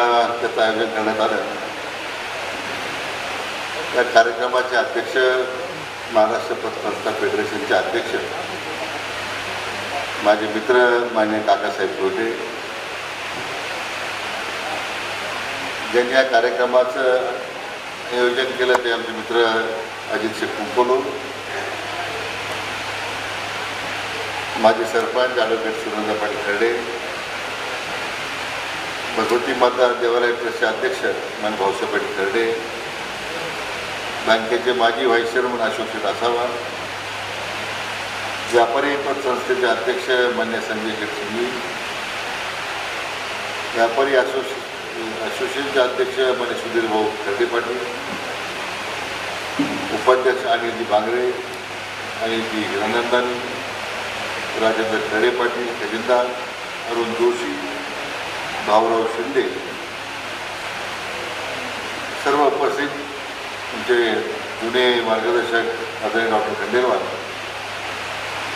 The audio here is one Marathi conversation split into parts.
मेळावा त्याचं आयोजन करण्यात आलं. या कार्यक्रमाचे अध्यक्ष महाराष्ट्र पत्रकार फेडरेशनचे अध्यक्ष माझे मित्र मान्य काकासाहेब गोटे ज्यांनी या कार्यक्रमाचं नियोजन केलं ते आमचे मित्र अजित शेख कुंकोलो माजी सरपंच ॲडव्होकेट सुरेंद्र पाटील खर्डे भगवती माता देवालय ट्रस्टचे अध्यक्ष मन भाऊसाहेब खर्डे बँकेचे माजी व्हाईस चेअरमन अशोक असावा व्यापारी पतसंस्थेचे अध्यक्ष मान्य संजय शेटसिंगी व्यापारी असोसि असोसिएशनचे अध्यक्ष मान्य सुधीर भाऊ खर्डे पाटील उपाध्यक्ष अनिलजी बांगरे अनिलजी हिरानंदानी राजेंद्र खरे पाटील खजिनदार अरुण जोशी भाऊराव शिंदे. सर्व उपस्थित तुमचे जुने मार्गदर्शक आदरणीय डॉक्टर खंडेलवाल.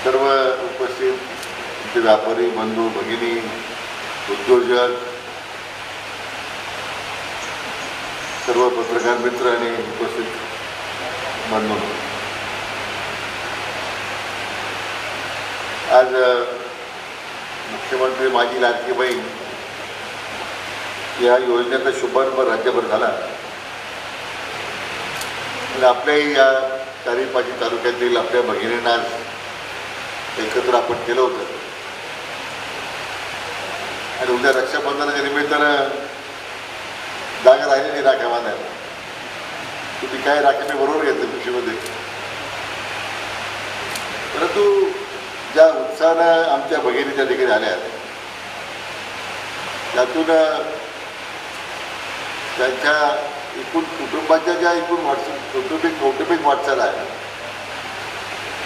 सर्व उपस्थित तुमचे व्यापारी बंधू भगिनी उद्योजक सर्व पत्रकार मित्र आणि उपस्थित बंधू. आज मुख्यमंत्री माझी लाडकी बहीण या योजनेचा शुभारंभ राज्यभर झाला. आणि आपल्याही या चारी पाची तालुक्यातील आपल्या भगिनींना एकत्र आपण केलं होतं. आणि उद्या रक्षाबंधनाच्या निमित्तानं जागा राहिली नाही राख्या बांधायला तुम्ही काय राख्या मी बरोबर घेतलं पिशवीमध्ये परंतु ज्या उत्साहानं आमच्या भगिनी त्या ठिकाणी आल्या त्यातून त्यांच्या एकूण कुटुंबाच्या ज्या एकूण वाटचाल कौटुंबिक कौटुंबिक वाटचाल आहे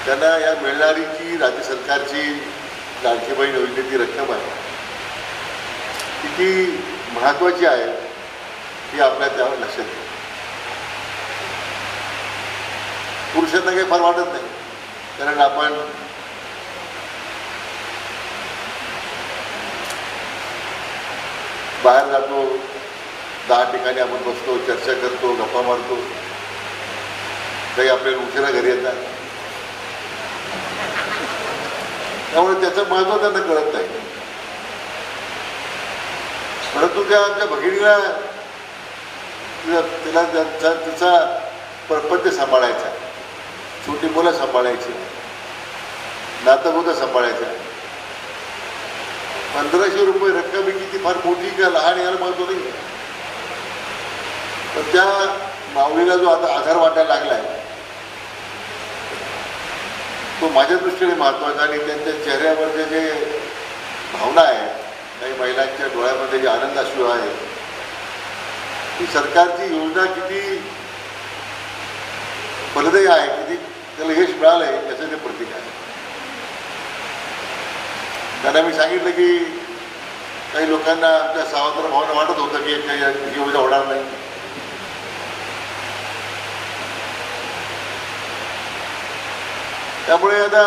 त्यांना या मिळणारी जी राज्य सरकारची लाडकी बहीण योजनेची रक्कम आहे. किती महत्त्वाची आहे ही आपल्या त्या लक्षात येईल पुरुषांना काही फार वाटत नाही कारण आपण बाहेर जातो दहा ठिकाणी आपण बसतो चर्चा करतो गप्पा मारतो. काही आपल्याला उशिरा घरी येतात. त्यामुळे त्याचं महत्त्व त्यांना कळत नाही. परंतु त्या आमच्या भगिनीला तिला त्यांचा तिचा प्रपंच सांभाळायचा. छोटी मुलं सांभाळायची. नातबोधं सांभाळायचं. पंधराशे रुपये रक्कम ही किती? फार मोठी का? लहान याला महत्त्व नाही तर त्या माऊलीला जो आता आधार वाटायला लागलाय तो माझ्या दृष्टीने महत्त्वाचा आणि त्यांच्या चेहऱ्यावरचे जे भावना आहे काही महिलांच्या डोळ्यामध्ये जे आनंद अश्रू आहे ती सरकारची योजना किती फलदायी आहे किती त्याला यश मिळालं आहे याचं ते प्रतीक आहे. त्यांना मी सांगितलं की काही लोकांना आमच्या सावत्र भावना वाटत होतं की काही योजना होणार नाही. त्यामुळे आता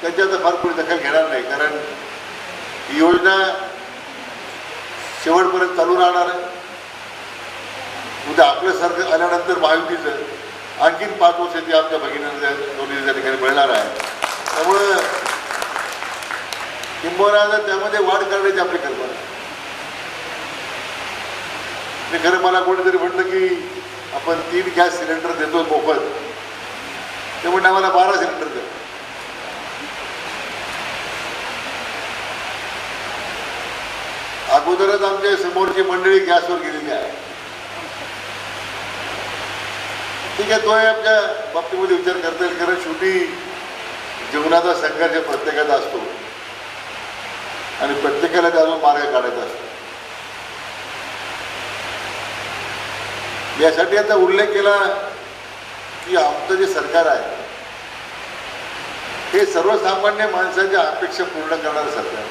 त्यांची आता फार कोणी दखल घेणार नाही कारण ही योजना शेवटपर्यंत चालू राहणार आहे. उद्या आपलं सरकार आल्यानंतर महायुतीचं आणखीन पाच वर्ष ती आमच्या भगिनीला दोन्ही त्या ठिकाणी मिळणार आहे. त्यामुळं किंबहुना त्यामध्ये वाढ करण्याची आपली कल्पना मी खरं मला कोणीतरी म्हटलं की आपण तीन गॅस सिलेंडर देतो मोफत. त्यामुळे आम्हाला बारा सिलेंडर द्या अगोदरच आमच्या समोरची मंडळी गॅसवर गेलेली आहे. ठीक आहे तोही आमच्या बाबतीमध्ये विचार करता येईल कारण शेवटी जीवनाचा संघर्ष प्रत्येकाचा असतो. आणि प्रत्येकाला त्यातून मार्ग काढायचा असतो. यासाठी आता उल्लेख केला की आमचं जे सरकार आहे हे सर्वसामान्य माणसाच्या अपेक्षा पूर्ण करणारं सरकार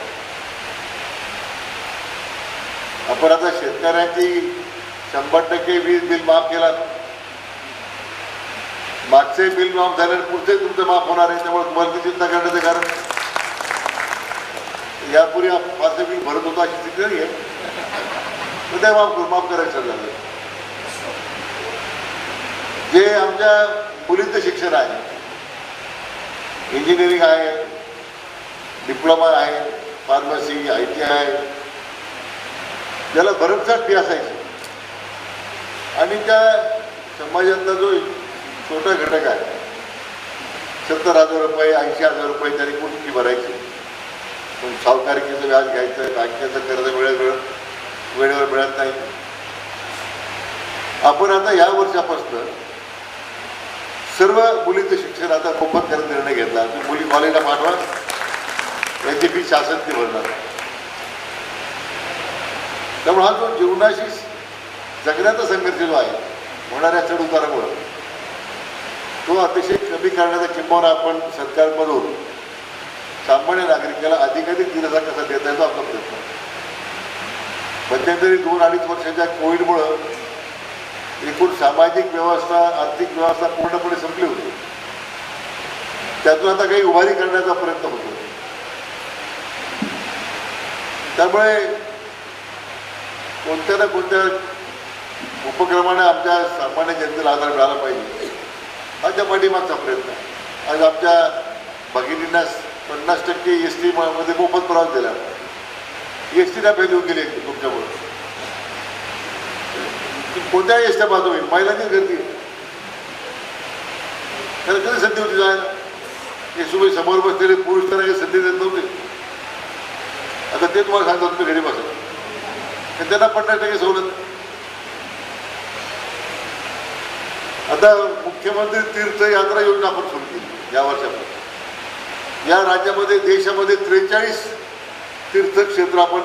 आपण आता शेतकऱ्यांची शंभर टक्के वीज बिल माफ केला मागचे बिल माफ झाल्यावर पुढचे तुमचं माफ होणार आहे त्यामुळे तुम्हाला ती चिंता करण्याचं कारण? यापूर्वी माझं बिल भरत होतो अशी स्थिती नाही आहे तर ते माफ करू माफ करायचं झालं. जे आमच्या मुलींचं शिक्षण आहे इंजिनिअरिंग आहे डिप्लोमा आहे फार्मसी आय टी आय ज्याला भरमसाठ फी असायची. आणि त्या समाजातला जो छोटा घटक आहे सत्तर हजार रुपये ऐंशी हजार रुपये त्याने कोणी फी भरायची. पण सावकारिकीचं व्याज घ्यायचं बँकेचं कर्ज वेळेवर वेळेवर मिळत नाही. आपण आता या वर्षापासून सर्व मुलीचं शिक्षण आता मोफत करण्याचा निर्णय घेतला. तुम्ही मुली कॉलेजला पाठवा. याची फी शासन ती भरणार. त्यामुळे हा जो जीवनाशी जगण्याचा संघर्ष जो आहे होणाऱ्या चढउतारामुळं तो अतिशय कमी करण्याचा किंमत आपण सरकारमधून सामान्य नागरिकाला अधिकाधिक दिलासा कसा देता येतो आपला प्रयत्न मध्यंतरी दोन अडीच वर्षाच्या कोविडमुळं एकूण सामाजिक व्यवस्था आर्थिक व्यवस्था पूर्णपणे संपली होती. त्यातून आता काही उभारी करण्याचा प्रयत्न होतो. त्यामुळे कोणत्या ना कोणत्या उपक्रमाने आमच्या सामान्य जनतेला आधार मिळाला पाहिजे हा त्या पाठीमागचा प्रयत्न आहे. आज आमच्या भगिनींना पन्नास टक्के एस टी मध्ये मोफत प्रवास दिला. एस टीला फेल होऊन गेली तुमच्यामुळे. कोणत्याही एस टी पाहतो मी महिलांचीच गर्दी. आहे. त्याला कधी संधी होती जायला? हे सुबह समोर बसलेले पुरुष त्यांना काही संधी देत नव्हते. आता ते तुम्हाला सांगतो तुम्ही घरी बसा. तर त्यांना पन्नास टक्के सवलत? आता मुख्यमंत्री तीर्थयात्रा योजना आपण सुरू केली या वर्षामध्ये. या राज्यामध्ये देशामध्ये त्रेचाळीस तीर्थक्षेत्र आपण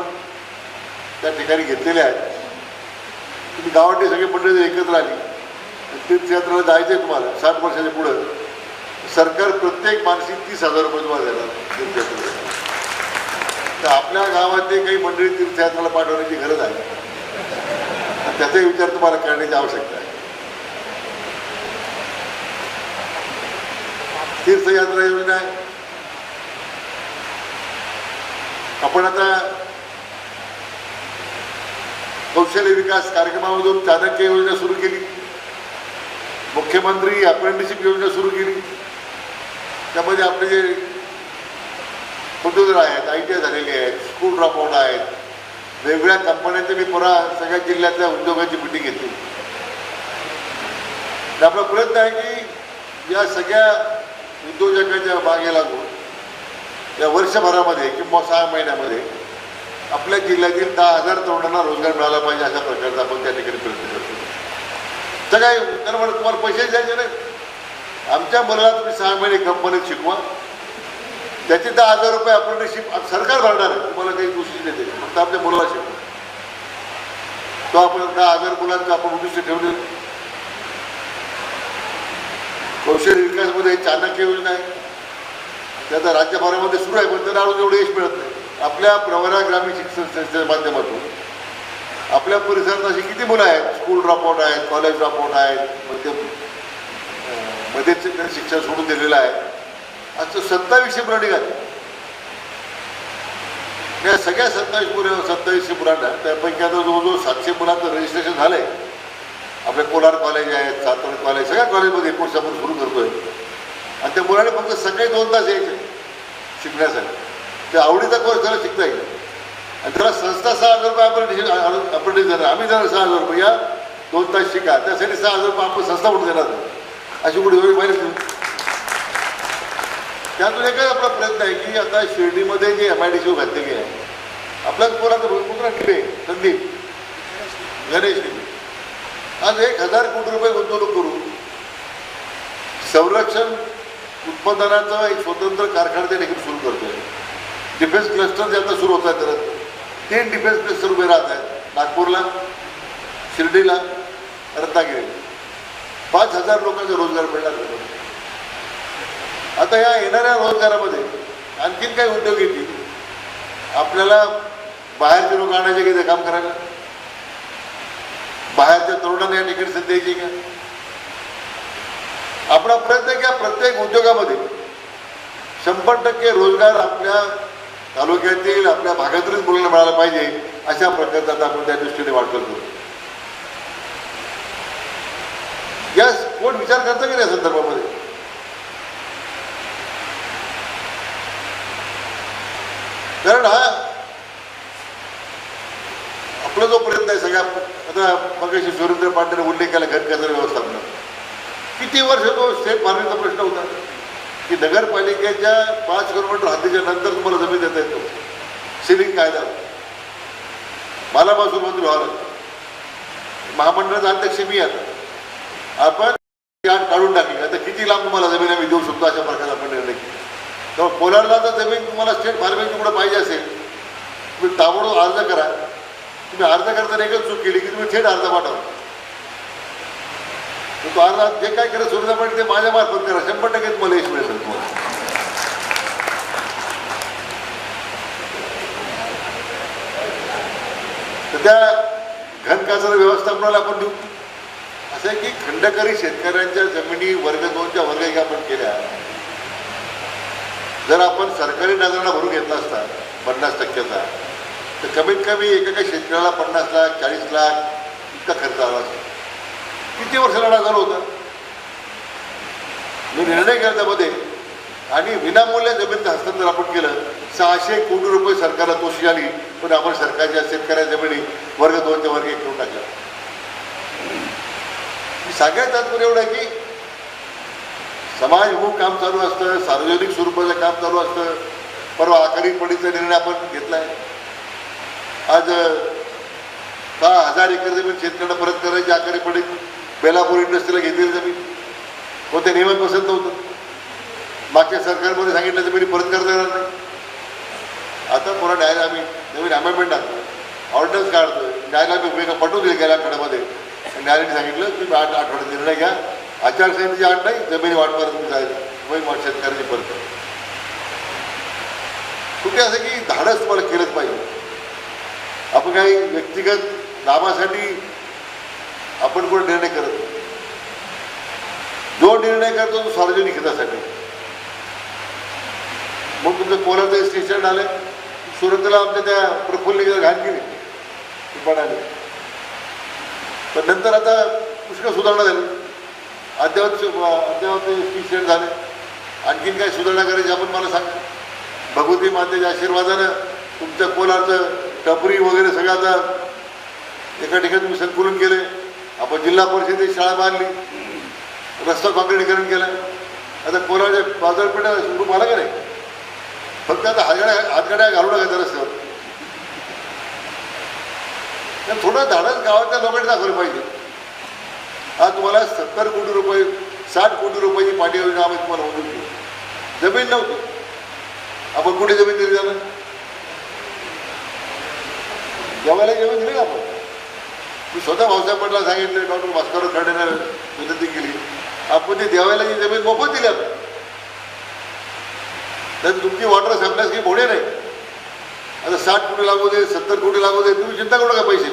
त्या ठिकाणी घेतलेले आहेत. तुम्ही गावातली सगळी मंडळी एकत्र आली तीर्थयात्राला जायचं आहे तुम्हाला साठ वर्षाच्या पुढं. सरकार प्रत्येक मानसी तीस हजार रुपये तुम्हाला देणार तीर्थयात्रेला. तर आपल्या गावातले काही मंडळी तीर्थयात्राला पाठवण्याची गरज आहे. त्याचाही विचार तुम्हाला करण्याची आवश्यकता आहे. तीर्थयात्रा योजना आहे. आपण आता कौशल्य विकास कार्यक्रमामधून चाणक्य योजना सुरू केली. मुख्यमंत्री अप्रेंटिसशिप योजना सुरू केली. त्यामध्ये आपले जे उद्योजक आहेत आय टी आय झालेले आहेत स्कूल ड्रॉपआउट आहेत वेगवेगळ्या कंपन्यांच्या मी पुन्हा सगळ्या जिल्ह्यातल्या उद्योगाची मिटिंग घेतली. आपला प्रयत्न आहे की या सगळ्या उद्योजकांच्या मागे लागून या वर्षभरामध्ये किंवा सहा महिन्यामध्ये आपल्या जिल्ह्यातील दहा हजार तरुणांना रोजगार मिळाला पाहिजे अशा प्रकारचा आपण त्या ठिकाणी प्रयत्न करतो. तर काय त्यांना म्हणत तुम्हाला पैसे द्यायचे नाही आमच्या मुलाला तुम्ही सहा महिने कंपनीत शिकवा. त्याचे दहा हजार रुपये अप्रेंटिसशिप सरकार भरणार आहे. तुम्हाला काही गोष्टी देते फक्त आपल्या मुलाला शिकवा. तो आपण दहा हजार मुलांचं आपण उद्दिष्ट ठेवले. कौशल्य विकासमध्ये चाणक्य योजना आहे त्याचा राज्यभरामध्ये सुरू आहे पण त्याला अजून एवढं यश मिळत नाही. आपल्या प्रवरा ग्रामीण शिक्षण संस्थेच्या माध्यमातून आपल्या परिसरात अशी किती मुलं आहेत? स्कूल ड्रॉपआउट आहेत कॉलेज ड्रॉपआउट आहेत मध्य मध्येच शिक्षण सोडून दिलेलं आहे. असं सत्तावीसशे मुलं निघाली. या सगळ्या सत्तावीस मुलं सत्तावीसशे मुलांना त्यापैकी आता जवळजवळ सातशे मुलांचं रजिस्ट्रेशन झालं आहे आपले कोलार कॉलेज आहेत सातारा कॉलेज सगळ्या कॉलेजमध्ये एकोणीस आपण सुरू करतोय. आणि त्या मुलांनी फक्त सकाळी दोन तास यायचे शिकण्यासाठी. त्या आवडीचा कोर्स त्याला शिकता येईल. आणि त्याला संस्था सहा हजार रुपये आपण अप्रेंटिस देणार. आम्ही देणार सहा हजार रुपये. या दोन तास शिका. त्यासाठी सहा हजार रुपये आपण संस्था म्हणून देणार अशी कुठे एवढी माहिती त्यातून एकच आपला प्रयत्न आहे की आता शिर्डीमध्ये जे एम आय डी सी घातले आहे आपल्याच पोराचं भूमिपुत्र टिळे संदीप गणेश. आज एक हजार कोटी रुपये गुंतवणूक करू. संरक्षण उत्पादनाचा एक स्वतंत्र कारखाना त्या ठिकाणी सुरू करतोय. डिफेन्स क्लस्टर जे आता सुरू होत आहेत तर तीन डिफेन्स क्लस्टर उभे राहत आहेत. नागपूरला शिर्डीला रत्नागिरी पाच हजार लोकांचा रोजगार मिळणार आता या येणाऱ्या रोजगारामध्ये आणखीन काही उद्योग येतील. आपल्याला बाहेरचे लोक आणायचे की ते काम करायला? बाहेरच्या तरुणांना या ठिकाणी संधी द्यायची का? आपला प्रयत्न की या प्रत्येक उद्योगामध्ये शंभर टक्के रोजगार आपल्या तालुक्यातील आपल्या भागातूनच मुलांना मिळालं पाहिजे अशा प्रकारचा आता आपण त्या दृष्टीने करतो गॅस कोण विचार करतं की नाही या संदर्भामध्ये? कारण हा आपला जो प्रयत्न आहे सगळ्या आता मगाशी सुरेंद्र पांढरे उल्लेख केला घर व्यवस्थापन किती वर्ष तो स्टेट मारण्याचा प्रश्न होता? की नगरपालिकेच्या पाच किलोमीटर हातीच्या नंतर तुम्हाला जमीन देता येतो. सिलिंग कायदा. मला महसूल मंत्री व्हावं महामंडळाचा अध्यक्ष मी आता. आपण ती काढून टाकली. आता किती लांब तुम्हाला जमीन आम्ही देऊ शकतो अशा प्रकारे आपण निर्णय घेतला तेव्हा कोलारला जर जमीन तुम्हाला स्टेट फार्मिंग तुकडं पाहिजे असेल तुम्ही ताबडतोब अर्ज करा. तुम्ही अर्ज करताना एकच चूक केली की तुम्ही थेट अर्ज पाठवा. तुम्हाला जे काय करत सुविधा झालं ते माझ्या मार्फत करा. शंभर टक्के तुम्हाला यश मिळेल तुम्हाला. तर त्या घनकचरा व्यवस्थापनाला आपण देऊ. असं आहे की खंडकरी शेतकऱ्यांच्या जमिनी वर्ग दोनच्या वर्ग एक आपण केल्या. जर आपण सरकारी नजराला भरून घेतला असता पन्नास टक्क्याचा तर कमीत कमी एकेका शेतकऱ्याला पन्नास लाख चाळीस लाख इतका खर्च आला असता. किती वर्ष लढा झालं होतं? मी निर्णय केला त्यामध्ये. आणि विनामूल्य जमिनीचं हस्तांतर आपण केलं. सहाशे कोटी रुपये सरकारला तोशी आली. पण आपण सरकारच्या शेतकऱ्या जमिनी वर्ग दोनच्या वर्ग एक करून टाकल्या. सगळ्यात तात्पर्य एवढं आहे की समाजभूक हो काम चालू असतं. सार्वजनिक स्वरूपाचं काम चालू असतं. परवा आखाडी पडीचा निर्णय आपण घेतलाय. आज दहा हजार एकर जमीन शेतकऱ्यांना परत करायची आखाडी पडीत. बेलापूर इंडस्ट्रीला घेतलेली जमीन. हो, कोणते नियमन बसत नव्हतं. मागच्या सरकारमध्ये सांगितलं जमिनी परत करता येणार नाही. आता पुन्हा न्यायालय आम्ही नवीन अमेंडमेंट आणतो ऑर्डन्स काढतो न्यायालय आम्ही उपयोग पटवून दिले गेल्या आठवड्यामध्ये. आणि न्यायालयाने सांगितलं तुम्ही आठ आठवड्यात निर्णय घ्या. आचारसंहितेची आठ नाही जमिनी वाटपार तुम्ही जायचं. तुम्ही मग परत. कुठे असं की धाडस तुम्हाला केलंच पाहिजे. आपण काही व्यक्तिगत लाभासाठी आपण कोण निर्णय करत नाही. जो निर्णय करतो तो सार्वजनिक हितासाठी. मग तुमचं कोणाचं स्टेशन आलं सुरतला आमच्या त्या प्रफुल्ल घाण केली पणाने पण नंतर आता पुष्कळ सुधारणा झाली. अद्यावत अद्यावत स्टेशन झाले. आणखीन काय सुधारणा करायची आपण मला सांग. भगवती मातेच्या आशीर्वादानं तुमच्या कोलारचं टपरी वगैरे सगळं आता एका ठिकाणी तुम्ही संकुलन केले आपण जिल्हा परिषदेत शाळा बांधली. रस्ता काँक्रिटीकरण केलं. आता कोलारच्या बाजारपेठा सुरू आला का नाही? फक्त आता हातगाड्या हातगाड्या घालू नका त्या रस्त्यावर. थोडं धाडस गावातल्या लोकांनी दाखवलं पाहिजे. आज तुम्हाला सत्तर कोटी रुपये साठ कोटी रुपयाची पाठी योजना आम्ही तुम्हाला होऊन केली जमीन नव्हती. आपण कुठे जमीन दिली जाणार जेवायला जमीन दिली का आपण? मी स्वतः भाऊसाहेब सांगितलं डॉक्टर भास्करराव खर्डेने विनंती केली. आपण ती देवायला जी जमीन मोफत दिली आपण तर तुमची वॉटर संपल्यास काही होणे नाही. आता साठ कोटी लागू दे सत्तर कोटी लागू दे तुम्ही चिंता करू नका पैसे.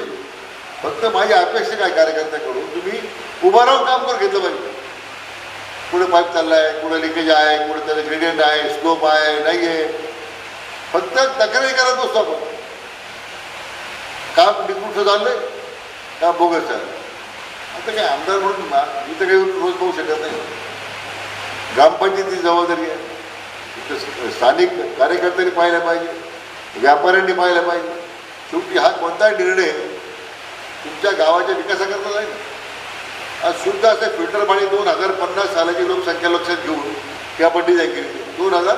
फक्त माझी अपेक्षा काय कार्यकर्त्याकडून तुम्ही उभा राहून काम करून घेतलं पाहिजे. कुठे पाईप चाललाय कुठे लिकेज आहे कुठे त्याला ग्रेडियंट आहे स्लोप आहे नाही आहे. फक्त तक्रारी करत बसतो आपण. काम निकृष्ट चाललंय का बोगस चाललंय आता काय आमदार म्हणून मी तर काही रोज पाहू शकत नाही ग्रामपंचायतीची जबाबदारी आहे इथं स्थानिक कार्यकर्त्यांनी पाहिलं पाहिजे व्यापाऱ्यांनी पाहिलं पाहिजे शेवटी हा कोणताही निर्णय तुमच्या गावाच्या विकासाकरता नाही आज शुद्ध असं फिल्टर पाणी दोन हजार पन्नास सालाची लोकसंख्या लक्षात घेऊन त्या आपण डिझाईन केली दोन हजार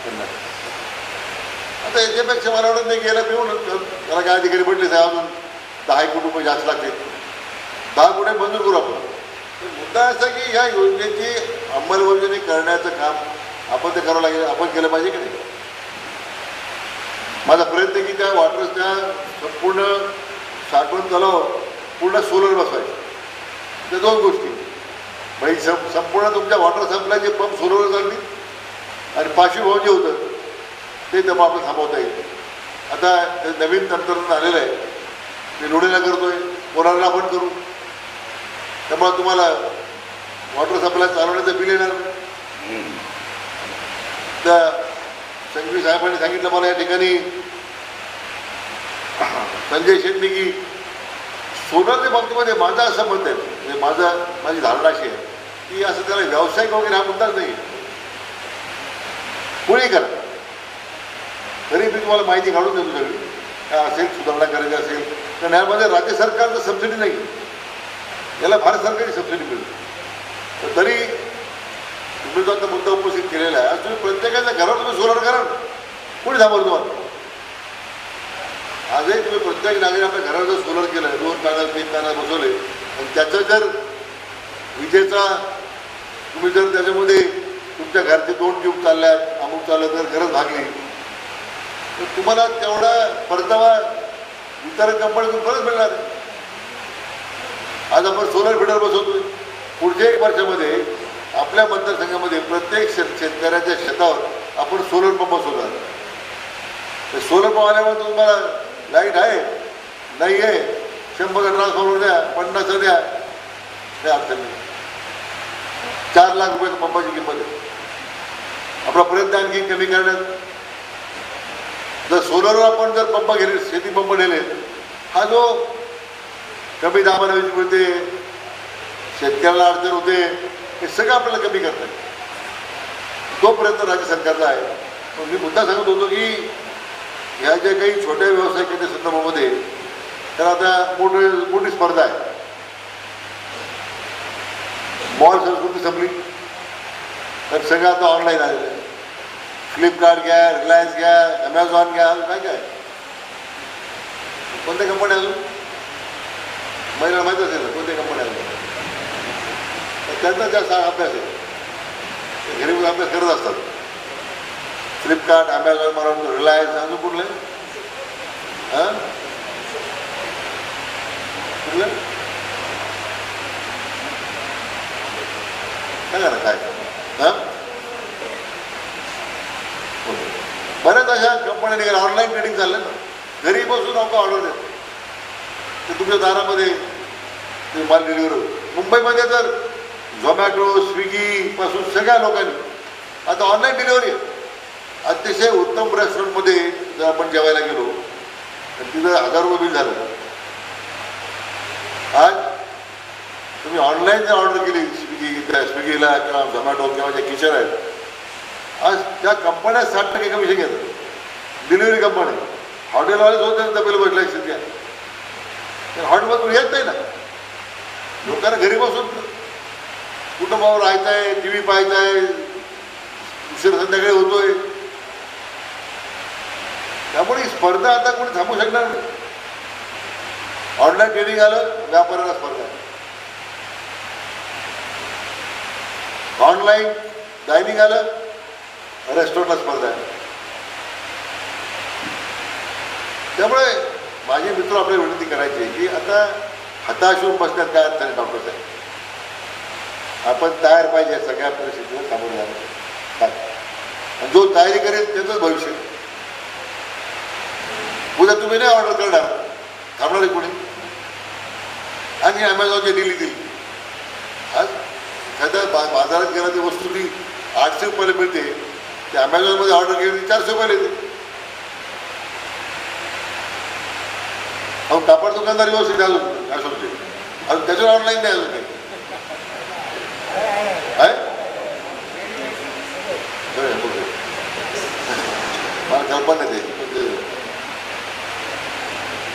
पन्नास आता याच्यापेक्षा मला वाटत नाही गेलं पिऊन त्याला काय अधिकारी पडले साहेब अजून दहा एक कोटी रुपये जास्त लागतील. दहा कोटी मंजूर करू आपण. मुद्दा असा की ह्या योजनेची अंमलबजावणी करण्याचं काम आपण ते करावं लागेल आपण केलं पाहिजे की नाही? माझा प्रयत्न की त्या वॉटर्सच्या संपूर्ण साठवण तलाव पूर्ण सोलर बसवायचे. त्या दोन गोष्टी. म्हणजे सं संपूर्ण तुमच्या वॉटर सप्लायचे पंप सोलरवर चालतील आणि पाचवी भाव जे होतं ते तेव्हा आपण थांबवता येईल. आता ते नवीन तंत्रज्ञान आलेलं आहे. ते लोणीला करतोय कोणाला आपण करू. त्यामुळे तुम्हाला वॉटर सप्लाय चालवण्याचं बिल येणार. त्या संघवी साहेबांनी सांगितलं मला या ठिकाणी. संजय शेट्टी की सोलरच्या बाबतीमध्ये माझं असं मत आहे. म्हणजे माझं माझी धारणा अशी आहे की असं त्याला व्यावसायिक वगैरे हा मुद्दाच नाही कोणी करा? तरी मी तुम्हाला माहिती काढून देतो सगळी काय असेल सुधारणा करायची असेल तर यामध्ये राज्य सरकारचं सबसिडी नाही. याला भारत सरकारची सबसिडी मिळते. तरी तुम्ही जो आता मुद्दा उपस्थित केलेला आहे तुम्ही प्रत्येकाच्या घरावर तुम्ही सोलर करा. कोणी थांबवलं तुम्हाला? आजही तुम्ही प्रत्येक नागरिक आपल्या घरावर जर सोलर केलं दोन पॅनल तीन पॅनल बसवले आणि त्याचं जर विजेचा तुम्ही जर त्याच्यामध्ये तुमच्या घरचे दोन ट्यूब चालल्या अमुक चाललं तर गरज भागली. तर तुम्हाला तेवढा परतावा इतर कंपनीतून खरंच मिळणार. आज आपण सोलर फिडर बसवतोय. पुढच्या एक वर्षामध्ये आपल्या मतदारसंघामध्ये प्रत्येक शेत शेतकऱ्याच्या शेतावर आपण सोलर पंप बसवणार. ते सोलर पंप आल्यामुळे तुम्हाला लाइट आहे? नाही आहे? शंभर ट्रान्सफॉर्मर द्या पन्नास द्या. काय अडचण नाही. चार लाख रुपये पंपाची किंमत आहे. आपला प्रयत्न आणखी कमी करण्यात जर सोलरवर आपण जर पंप गेले शेती पंप नेले हा जो कमी दाबाला वीज मिळते शेतकऱ्याला अडचण होते हे सगळं आपल्याला कमी करता येईल. तो प्रयत्न राज्य सरकारचा आहे. मी मुद्दा सांगत होतो की ह्या ज्या काही छोट्या व्यावसायिकांच्या संदर्भामध्ये तर आता मोठे मोठी स्पर्धा आहे. मॉल संस्कृती संपली. तर सगळं आता ऑनलाईन आलेलं आहे. फ्लिपकार्ट घ्या रिलायन्स घ्या ॲमेझॉन घ्या काय काय? कोणत्या कंपन्या अजून? महिला माहीत असेल ना कोणत्या कंपन्या अजून? तर त्यांचा जास्त अभ्यास आहे. घरी अभ्यास करत असतात. फ्लिपकार्ट ॲमेझॉन मला रिलायन्स अजून कुठले हां? कुठलं? काय करा काय? हां? बऱ्याच अशा कंपन्या निघाल्या. ऑनलाईन ट्रेडिंग चाललं ना. घरी बसून आपण ऑर्डर देतो ते तुमच्या दारामध्ये ते माल डिलिव्हर मुंबईमध्ये तर झोमॅटो स्विगीपासून सगळ्या लोकांनी. आता ऑनलाईन डिलिव्हरी अतिशय उत्तम रेस्टॉरंटमध्ये जर आपण जेवायला गेलो तर तिथं हजार रुपये बिल झालं. आज तुम्ही ऑनलाईन जर ऑर्डर केली स्विगी स्विगीला किंवा झोमॅटो किंवा जे किचन आहेत आज त्या कंपन्या साठ टक्के कमिशन घेतात डिलिव्हरी कंपनी. हॉटेलवाले सुद्धा त्यांचा बिल बघितलं स्थिती आहे तर हॉटेलमधून येत नाही ना. लोकांना घरी बसून कुटुंबावर राहायचं आहे टी व्ही पाहायचा आहे उशीर संध्याकाळी होतोय. त्यामुळे ही स्पर्धा आता कोणी थांबू शकणार नाही. ऑनलाईन ट्रेडिंग आलं व्यापाराला स्पर्धा. ऑनलाईन डायनिंग आलं रेस्टॉरंटला स्पर्धा आहे त्यामुळे माझे मित्र आपल्याला विनंती करायची आहे की आता हताश होऊन बसण्यात काय अर्थ नाही डॉक्टर साहेब? आपण तयार पाहिजे सगळ्या परिस्थितीवर सामोरे जायला आणि जो तयारी करेल त्याचंच भविष्य. उद्या तुम्ही नाही ऑर्डर करणार. थांबणार आहे कोणी? आणि ॲमेझॉनची दिली दिली आज एखाद्या बाजारात गेला ती वस्तू ती आठशे रुपयाला मिळते. ते ॲमेझॉनमध्ये ऑर्डर केली चारशे रुपये येते. अहो कापड दुकानदार व्यवस्थित आहे अजून अशोकचे अजून त्याच्यावर ऑनलाईन नाही अजून काही. आहे? मला कल्पना नाही ते-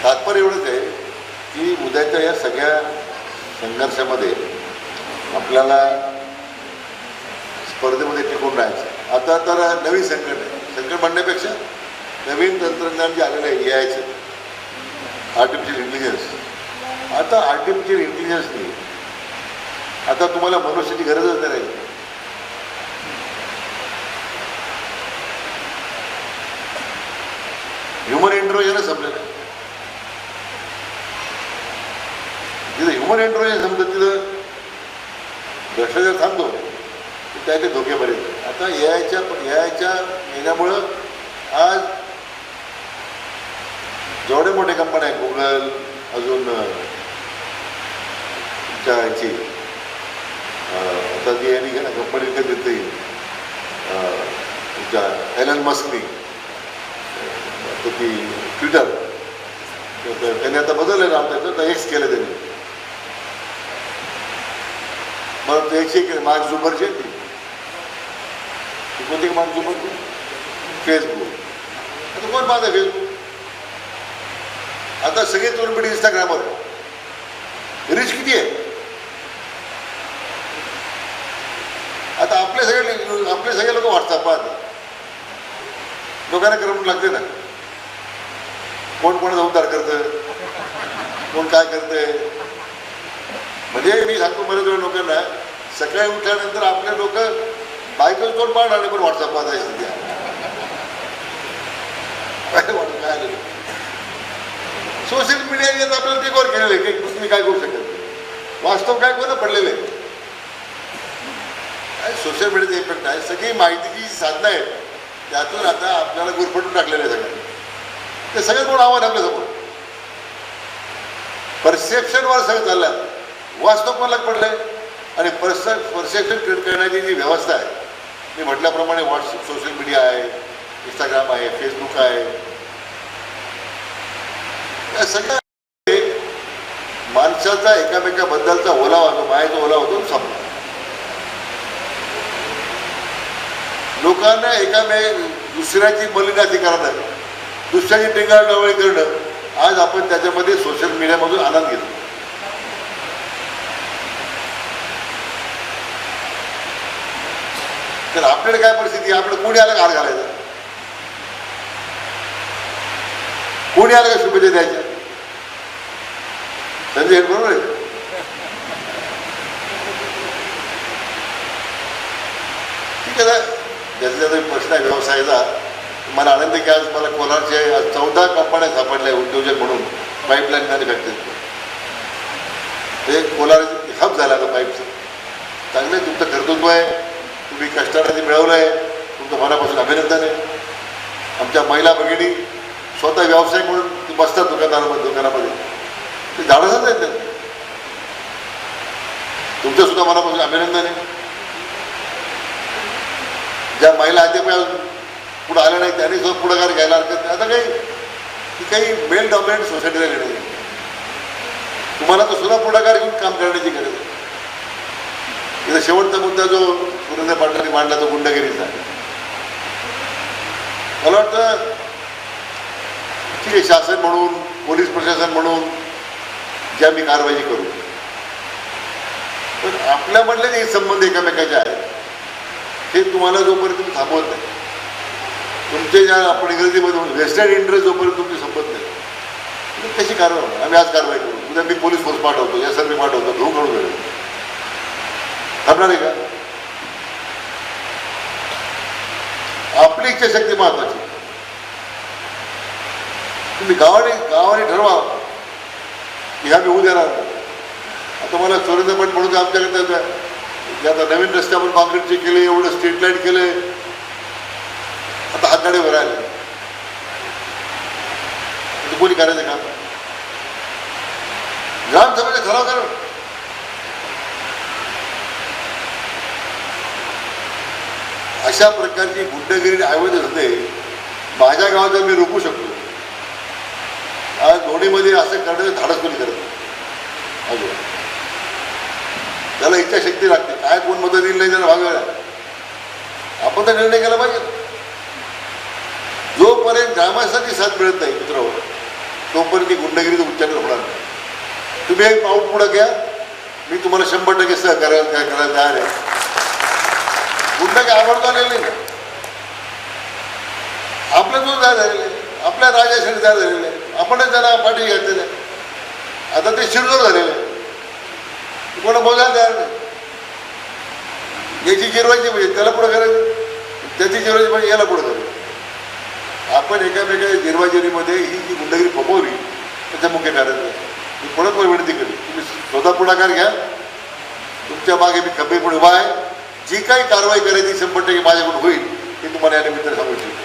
तात्पर्य एवढंच आहे की उद्याच्या या सगळ्या संघर्षामध्ये आपल्याला स्पर्धेमध्ये टिकून राहायचं आता तर नवीन संकट आहे. संकट म्हणण्यापेक्षा नवीन तंत्रज्ञान जे आलेलं आहे ए आयचं आर्टिफिशियल इंटेलिजन्स आता आर्टिफिशियल इंटेलिजन्सने आता तुम्हाला मनुष्याची गरजच नाही राहिली. ह्युमन इंट्रोजनच संपलेलं आहे. ह्युमन इंट्रोजन संपतं तिथं भ्रष्टाचार थांबतो. त्या ते धोक्यापर्यंत आता ए आयच्या ए आयच्या येण्यामुळं आज जेवढे मोठे कंपन्या आहे गुगल अजून अं, ह्याची आता ती यांनी कंपनी विकत देते ज्या एलन मस्कनी तर ती ट्विटर त्यांनी आता बदललं नाव त्याचं तर एक्स केलं त्यांनी. मग ते एकशे मार्क झुमरची आहे ती ती फेसबुक आता कोण पाहतं फेसबुक आता सगळे तरुण पिढी इंस्टाग्रामवर रिच किती आहे? आता आपले सगळे आपले सगळे लोक व्हॉट्सअप पाहत लोकांना करमणूक लागते ना. कोण कोणाचा उद्धार करतं कोण काय करतंय? म्हणजे मी सांगतो बरेच वेळ लोकांना सकाळी उठल्यानंतर आपले लोक बायकोच कोण पाहणार नाही पण व्हॉट्सअप पाहताय सध्या. काय सोशल मीडियाने आता आपल्याला टेकवर केलेलं आहे की तुम्ही काय करू शकत वास्तव काय कोणा पडलेलं आहे? सोशल मीडियाचा इफेक्ट आहे? सगळी माहितीची साधनं आहेत त्यातून आता आपल्याला गुरफटून टाकलेलं आहे सगळं. ते सगळ्यात मोठं आव्हान आहे आपल्यासमोर परसेप्शनवर सगळं चाललं. वास्तव कोणाला पडलं आणि परस परसेप्शन क्रिएट करण्याची जी व्यवस्था आहे मी म्हटल्याप्रमाणे व्हॉट्सअप सोशल मीडिया आहे इंस्टाग्राम आहे फेसबुक आहे. या सगळ्या माणसाचा एकामेकाबद्दलचा ओलावा जो मायाचा ओलावा तो संपला लोकांना एकामे दुसऱ्याची मलिनाती करणं दुसऱ्याची टिंगाळडवळी करणं. आज आपण त्याच्यामध्ये सोशल मीडियामधून आनंद घेतो. तर आपल्याकडे काय परिस्थिती? आपलं कोणी आलं का हार घालायचा? कोणी आलं का शुभेच्छा द्यायच्या? संजय हे बरोबर आहे? ठीक आहे ज्याचा ज्याचा प्रश्न आहे व्यवसायाचा मला आनंद की आज मला कोलारचे आज चौदा कंपन्या सापडल्या उद्योजक म्हणून. पाईपलाईन मॅन्युफॅक्चरिंग ते कोलार हब झाला आता पाईपचं. चांगलं आहे, तुमचं कर्तृत्व आहे. तुम्ही कष्टाने ते मिळवलं आहे तुमचं मनापासून अभिनंदन आहे. आमच्या महिला भगिनी स्वतः व्यावसायिक म्हणून ते बसतात दुकानामध्ये दुकानामध्ये. ते धाडसच आहेत त्यांना तुमचं सुद्धा मनापासून अभिनंदन आहे. ज्या महिला अद्याप पुढं आल्या नाही त्यांनी सुद्धा पुढाकार घ्यायला हरकत नाही. आता काही ती काही मेल डॉमिनेट सोसायटीला घेणे नाही. तुम्हाला तर सुद्धा पुढाकार घेऊन काम करण्याची गरज आहे. शेवटचा मुद्दा जो सुरेंद्र पाटलांनी मांडला तो गुंडगिरीचा. मला वाटतं ठीक आहे शासन म्हणून पोलीस प्रशासन म्हणून ज्या मी कारवाई करू. पण आपल्यामधले जे संबंध एकमेकाचे आहेत हे तुम्हाला जोपर्यंत तुम्ही थांबवत नाही तुमचे ज्या आपण इंग्रजीमध्ये म्हणून वेस्टर्न इंटरेस्ट जोपर्यंत तुमचे संपत नाही तुम्ही कशी कारवाई आम्ही आज कारवाई करू. उद्या मी पोलीस फोर्स पाठवतो या सर्व पाठवतो घेऊन काढून थांबणार आहे का? आपली इच्छाशक्ती महत्वाची. तुम्ही गावाने गावाने ठरवा. की ह्या मी होऊ देणार आता मला सुरेंद्र पण म्हणून आमच्याकडे आता नवीन रस्त्यावर कॉन्क्रीटचे केले एवढं स्ट्रीट लाइट केले. आता हातगाडीवर आले कोणी करायचं का ग्रामसभेचा ठराव करा. अशा प्रकारची गुंडगिरी आयोजित होते माझ्या गावात मी रोखू शकतो. आज दोन्हीमध्ये असं करण्याचं धाडस कोणी करत नाही. अजून. त्याला इच्छाशक्ती लागते. काय कोण मदत येईल नाही त्याला भागवायला. आपण तर निर्णय केला पाहिजे. जोपर्यंत ग्रामासाठी साथ मिळत नाही मित्र तोपर्यंत ती गुंडगिरीचं उच्चारण होणार नाही. तुम्ही एक पाऊल पुढं घ्या. मी तुम्हाला शंभर टक्के सहकार्य काय करायला तयार आहे. गुंड काय आवडतो आलेलं नाही का आपलं जो तयार झालेले आपल्या राजासाठी जाय झालेले आपणच त्यांना पाठी घातलेले आता ते शिरजोर झालेले आहे. कोणा बोलायला तयार नाही. याची जिरवायची म्हणजे त्याला पुढं करायचं त्याची जिरवायची म्हणजे याला पुढे करायचं आपण एकामेकाच्या जिरवाजिरीमध्ये ही जी गुंडगिरी फोपवली त्याचं मुख्य कारण मी पुढं पण विनंती करेन. तुम्ही स्वतः पुढाकार घ्या. तुमच्या मागे मी खंबीरपणे उभा आहे. जी काही कारवाई करायची शंभर टक्के माझ्याकडून होईल हे तुम्हाला या निमित्ताने सांगू इच्छितो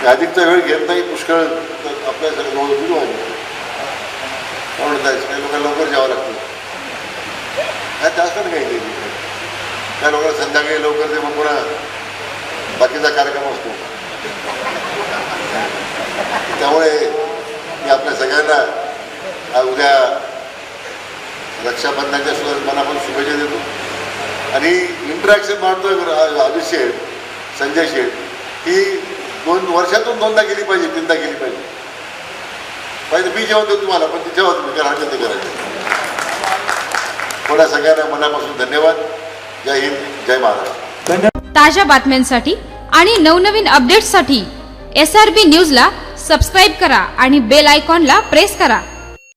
मी अधिकचा वेळ घेत नाही पुष्कळ आपल्या जवळ सुरू आहे. म्हणून जायचं काही लोकांना लवकर जावं लागतं. काय जास्त नाही काही त्या लोकांना संध्याकाळी लवकर ते मग पुन्हा बाकीचा कार्यक्रम असतो. त्यामुळे मी आपल्या सगळ्यांना उद्या रक्षाबंधनाच्या सुद्धा मनापासून शुभेच्छा देतो. आणि इंटरॅक्शन मारतो अजित शेठ संजय शेठ ही दोन वर्षातून दोनदा केली पाहिजे तीनदा गेली पाहिजे. पाहिजे मी जेवण तुम्हाला पण ती जेव्हा तुम्ही करा हरकत करायचं. थोड्या सगळ्यांना मनापासून धन्यवाद. जय हिंद जय महाराष्ट्र. ताज्या बातम्यांसाठी आणि नवनवीन अपडेट्ससाठी एस आर बी न्यूजला सबस्क्राईब करा आणि बेल आयकॉनला प्रेस करा.